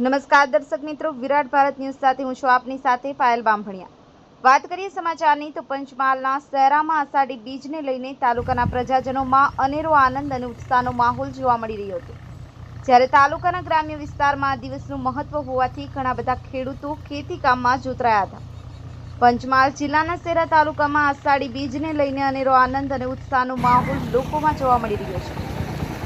નમસ્કાર દર્શક મિત્રો, વિરાટ ભારત ન્યૂઝ સાથે હું છું આપની સાથે પાયલ બામભણિયા. વાત કરીએ સમાચારની તો પંચમહાલના શહેરામાં આષાઢી બીજને લઈને તાલુકાના પ્રજાજનોમાં અનેરો આનંદ અને ઉત્સાહનો માહોલ જોવા મળી રહ્યો હતો. જ્યારે તાલુકાના ગ્રામ્ય વિસ્તારમાં આ દિવસનું મહત્વ હોવાથી ઘણા બધા ખેડૂતો ખેતી કામમાં જોતરાયા હતા. પંચમહાલ જિલ્લાના શેરા તાલુકામાં આષાઢી બીજને લઈને અનેરો આનંદ અને ઉત્સાહનો માહોલ લોકોમાં જોવા મળી રહ્યો છે.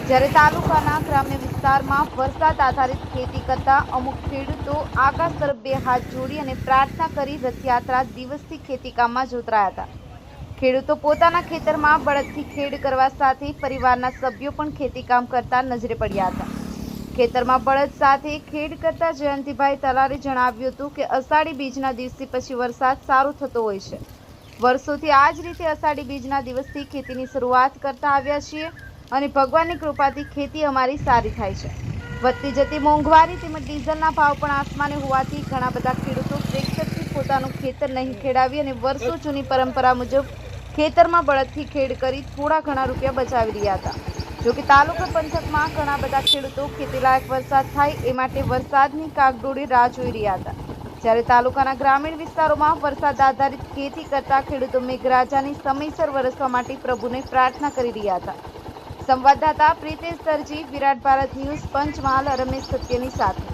જ્યારે તાલુકાના ગ્રામ્ય વિસ્તારમાં વરસાદ આધારિત ખેતી કરતા અમુક ખેડૂતો આકાશ તરફ બે હાથ જોડી અને પ્રાર્થના કરી રથયાત્રા દિવસથી ખેતીકામમાં જોતરાયા હતા. ખેડૂતો પોતાના ખેતરમાં બળદથી ખેડ કરવા સાથે પરિવારના સભ્યો પણ ખેતીકામ કરતા નજરે પડ્યા હતા. ખેતરમાં બળદ સાથે ખેડ કરતા જયંતિભાઈ તલારે જણાવ્યું હતું કે અષાઢી બીજના દિવસથી પછી વરસાદ સારો થતો હોય છે. વર્ષોથી આ જ રીતે અષાઢી બીજના દિવસથી ખેતીની શરૂઆત કરતા આવ્યા છીએ. અને ભગવાનની કૃપાથી ખેતી અમારી સારી થાય છે. વધતી જતી મોંઘવારી તેમજ ડીઝલના ભાવ પણ આસમાને હોવાથી ઘણા બધા ખેડૂતો ટ્રેક્ટરથી પોતાનું ખેતર નહીં ખેડાવી અને વર્ષો જૂની પરંપરા મુજબ ખેતરમાં બળદથી ખેડ કરી થોડા ઘણા રૂપિયા બચાવી રહ્યા હતા. જો કે તાલુકા પંથકમાં ઘણા બધા ખેડૂતો ખેતીલાયક વરસાદ થાય એ માટે વરસાદની કાગડોળી રાહ જોઈ રહ્યા હતા. જ્યારે તાલુકાના ગ્રામીણ વિસ્તારોમાં વરસાદ આધારિત ખેતી કરતા ખેડૂતો મેઘરાજાની સમયસર વરસવા માટે પ્રભુને પ્રાર્થના કરી રહ્યા હતા. સંવાદદાતા પ્રીતેશ દરજી વિરાટ ભારત ન્યૂઝ પંચમહાલ રમેશ સત્યની સાથે.